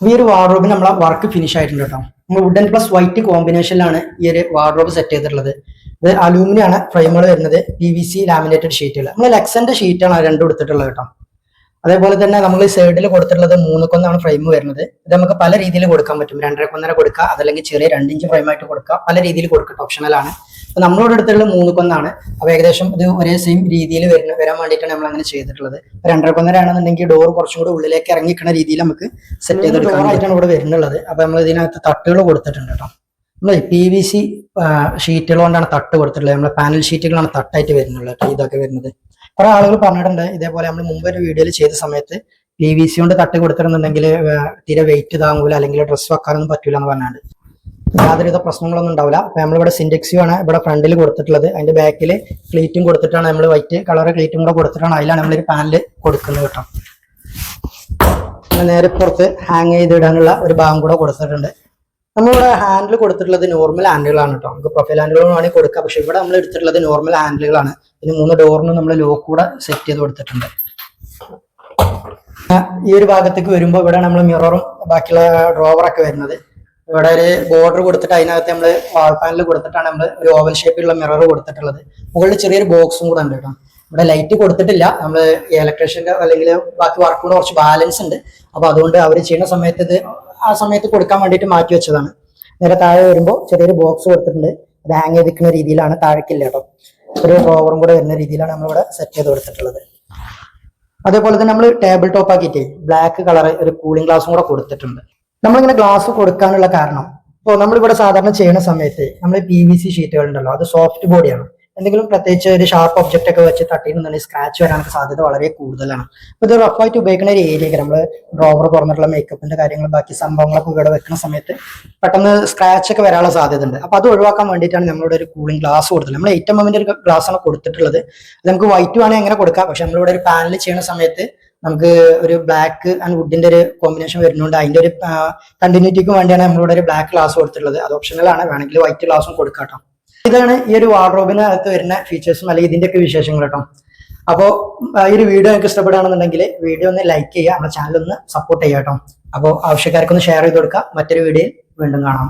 ഈ ഒരു വാർഡ്രോബിന് നമ്മളെ വർക്ക് ഫിനിഷ് ആയിട്ടുണ്ട് കേട്ടോ. നമ്മൾ വുഡൻ പ്ലസ് വൈറ്റ് കോമ്പിനേഷനിലാണ് ഈ ഒരു വാർഡ്രോബ് സെറ്റ് ചെയ്തിട്ടുള്ളത്. ഇത് അലൂമിനിയം ആണ് ഫ്രെയിമുകൾ വരുന്നത് പി വി സി ലാമിനേറ്റഡ് ഷീറ്റുകൾ നമ്മൾ ലെക്സന്റെ ഷീറ്റാണ് രണ്ടും എടുത്തിട്ടുള്ളത് കേട്ടോ. അതേപോലെ തന്നെ നമ്മൾ സൈഡിൽ കൊടുത്തിട്ടുള്ളത് മൂന്ന് കൊന്നാണ് ഫ്രെയിം വരുന്നത്. ഇത് നമുക്ക് പല രീതിയിൽ കൊടുക്കാൻ പറ്റും. രണ്ടര കൊന്നര കൊടുക്കുക അതല്ലെങ്കിൽ ചെറിയ രണ്ടിഞ്ച് ഫ്രെയിം ആയിട്ട് കൊടുക്കുക പല രീതിയിൽ കൊടുക്കട്ടെ ഓപ്ഷണലാണ് അപ്പൊ നമ്മളോട് അടുത്തുള്ള മൂന്ന് കൊന്നാണ്. അപ്പൊ ഏകദേശം ഇത് ഒരേ സെയിം രീതിയിൽ വരുന്ന വരാൻ വേണ്ടിയിട്ടാണ് നമ്മൾ അങ്ങനെ ചെയ്തിട്ടുള്ളത് രണ്ടര കൊന്നരാണെന്നുണ്ടെങ്കിൽ ഡോർ കുറച്ചും കൂടെ ഉള്ളിലേക്ക് ഇറങ്ങിക്കുന്ന രീതിയിൽ നമുക്ക് സെറ്റ് ചെയ്തെടുക്കാനായിട്ടാണ് ഇവിടെ വരുന്നുള്ളത്. അപ്പൊ നമ്മൾ ഇതിനകത്ത് തട്ടുകൾ കൊടുത്തിട്ടുണ്ട് കേട്ടോ. നമ്മൾ പി വി സി ഷീറ്റുകൾ കൊണ്ടാണ് തട്ട് കൊടുത്തിട്ടുള്ളത്. നമ്മളെ പാനൽ ഷീറ്റുകളാണ് തട്ടായിട്ട് വരുന്നുള്ളത് കേട്ടോ ഇതൊക്കെ വരുന്നത്. കുറെ ആളുകൾ പറഞ്ഞിട്ടുണ്ട് ഇതേപോലെ നമ്മൾ മുമ്പ് ഒരു വീഡിയോയിൽ ചെയ്ത സമയത്ത് പി വി സി കൊണ്ട് തട്ട് കൊടുത്തിട്ടുണ്ടെങ്കിൽ തീരെ വെയിറ്റ് താങ്ങൂല അല്ലെങ്കിൽ ഡ്രസ്സ് വെക്കാനൊന്നും പറ്റൂല എന്ന് പറഞ്ഞാണ്ട്. യാതൊരുവിധ പ്രശ്നങ്ങളൊന്നും ഉണ്ടാവില്ല. അപ്പൊ നമ്മളിവിടെ സിൻഡെക്സിയും ആണ് ഇവിടെ ഫ്രണ്ടിൽ കൊടുത്തിട്ടുള്ളത്. അതിന്റെ ബാക്കിൽ ക്ലീറ്റും കൊടുത്തിട്ടാണ് നമ്മൾ വൈറ്റ് കളർ ക്ലീറ്റും കൂടെ കൊടുത്തിട്ടാണ് അതിലാണ് നമ്മളൊരു പാനൽ കൊടുക്കുന്നത് കേട്ടോ. നേരെ പുറത്ത് ഹാങ് ചെയ്തിടാനുള്ള ഒരു ഭാഗം കൂടെ കൊടുത്തിട്ടുണ്ട്. നമ്മളിവിടെ ഹാൻഡിൽ കൊടുത്തിട്ടുള്ളത് നോർമൽ ഹാൻഡിലാണ് കേട്ടോ. നമുക്ക് പ്രൊഫൈൽ ഹാൻഡിലുകൾ വേണമെങ്കിൽ കൊടുക്കാം. പക്ഷെ ഇവിടെ നമ്മൾ എടുത്തിട്ടുള്ളത് നോർമൽ ഹാൻഡിലുകളാണ് പിന്നെ മൂന്ന് ഡോറിന് നമ്മൾ ലോക്ക് കൂടെ സെറ്റ് ചെയ്ത് കൊടുത്തിട്ടുണ്ട്. ഈ ഒരു ഭാഗത്തേക്ക് വരുമ്പോൾ ഇവിടെ നമ്മൾ മിററും ബാക്കിയുള്ള ഡ്രോവറൊക്കെ വരുന്നത് ഇവിടെ ഒരു ബോർഡർ കൊടുത്തിട്ട് അതിനകത്ത് നമ്മൾ വാൾ പാനൽ കൊടുത്തിട്ടാണ് നമ്മൾ ഒരു ഓവൽ ഷേപ്പിലുള്ള മിറർ കൊടുത്തിട്ടുള്ളത്. മുകളിൽ ചെറിയൊരു ബോക്സും കൂടെ ഉണ്ട് കേട്ടോ. ഇവിടെ ലൈറ്റ് കൊടുത്തിട്ടില്ല. നമ്മൾ ഇലക്ട്രീഷ്യന്റെ അല്ലെങ്കിൽ ബാക്കി വർക്കുകൾ കുറച്ച് ബാലൻസ് ഉണ്ട്. അപ്പോൾ അതുകൊണ്ട് അവർ ചെയ്യുന്ന സമയത്ത് ഇത് ആ സമയത്ത് കൊടുക്കാൻ വേണ്ടിയിട്ട് മാറ്റി വെച്ചതാണ്. നേരെ താഴെ വരുമ്പോൾ ചെറിയൊരു ബോക്സ് കൊടുത്തിട്ടുണ്ട്. അത് ഹാങ് ചെയ്തിരിക്കുന്ന രീതിയിലാണ്. താഴേക്കില്ല കേട്ടോ. ഒരു ഓവറും കൂടെ വരുന്ന രീതിയിലാണ് നമ്മളിവിടെ സെറ്റ് ചെയ്ത് കൊടുത്തിട്ടുള്ളത്. അതേപോലെ തന്നെ നമ്മൾ ടേബിൾ ടോപ്പ് ആക്കിയിട്ട് ബ്ലാക്ക് കളർ ഒരു കൂളിംഗ് ഗ്ലാസും കൂടെ കൊടുത്തിട്ടുണ്ട്. നമ്മളിങ്ങനെ ഗ്ലാസ് കൊടുക്കാനുള്ള കാരണം. ഇപ്പോൾ നമ്മളിവിടെ സാധാരണ ചെയ്യുന്ന സമയത്ത് നമ്മൾ പി വി സി ഷീറ്റുകൾ ഉണ്ടല്ലോ അത് സോഫ്റ്റ് ബോഡിയാണ് എന്തെങ്കിലും പ്രത്യേകിച്ച് ഒരു ഷാർപ്പ് ഒബ്ജക്റ്റ് ഒക്കെ വെച്ച് തട്ടിയിട്ടുണ്ടെങ്കിൽ സ്ക്രാച്ച് വരാനൊക്കെ സാധ്യത വളരെ കൂടുതലാണ്. അപ്പോൾ ഇത് റഫായിട്ട് ഉപയോഗിക്കുന്ന ഒരു ഏരിയ നമ്മൾ ഡ്രോവർ തുറന്നിട്ടുള്ള മേക്കപ്പിന്റെ കാര്യങ്ങൾ ബാക്കി സംഭവങ്ങളൊക്കെ ഇവിടെ വെക്കുന്ന സമയത്ത് പെട്ടെന്ന് സ്ക്രാച്ച് ഒക്കെ വരാനുള്ള സാധ്യത ഉണ്ട്. അപ്പോൾ അത് ഒഴിവാക്കാൻ വേണ്ടിയിട്ടാണ് നമ്മളിവിടെ ഒരു കൂളിംഗ് ഗ്ലാസ് കൊടുത്തത് നമ്മൾ ഏറ്റവും എമ്മിന്റെ ഒരു ഗ്ലാസ് ആണ് കൊടുത്തിട്ടുള്ളത്. നമുക്ക് വൈറ്റ് വേണമെങ്കിൽ എങ്ങനെ കൊടുക്കാം. പക്ഷെ നമ്മളിവിടെ ഒരു പാനൽ ചെയ്യുന്ന സമയത്ത് നമുക്ക് ഒരു ബ്ലാക്ക് ആൻഡ് വുഡിന്റെ ഒരു കോമ്പിനേഷൻ വരുന്നുണ്ട്. അതിന്റെ ഒരു കണ്ടിന്യൂറ്റിക്ക് വേണ്ടിയാണ് നമ്മളിവിടെ ഒരു ബ്ലാക്ക് ഗ്ലാസ് കൊടുത്തിട്ടുള്ളത്. അത് ഓപ്ഷനൽ ആണ്. വേണമെങ്കിൽ വൈറ്റ് ഗ്ലാസും കൊടുക്കാം ഇതാണ് ഈ ഒരു വാർഡ്രോബിനകത്ത് വരുന്ന ഫീച്ചേഴ്സും അല്ലെങ്കിൽ ഇതിന്റെ ഒക്കെ വിശേഷങ്ങൾ കേട്ടോ. അപ്പോൾ ഈ ഒരു വീഡിയോ നിങ്ങൾക്ക് ഇഷ്ടപ്പെടുകയാണെന്നുണ്ടെങ്കിൽ വീഡിയോ ഒന്ന് ലൈക്ക് ചെയ്യുക നമ്മുടെ ചാനൽ ഒന്ന് സപ്പോർട്ട് ചെയ്യാം കേട്ടോ. അപ്പോൾ ആവശ്യക്കാർക്കൊന്ന് ഷെയർ ചെയ്ത് കൊടുക്കുക. മറ്റൊരു വീഡിയോയിൽ വീണ്ടും കാണാം.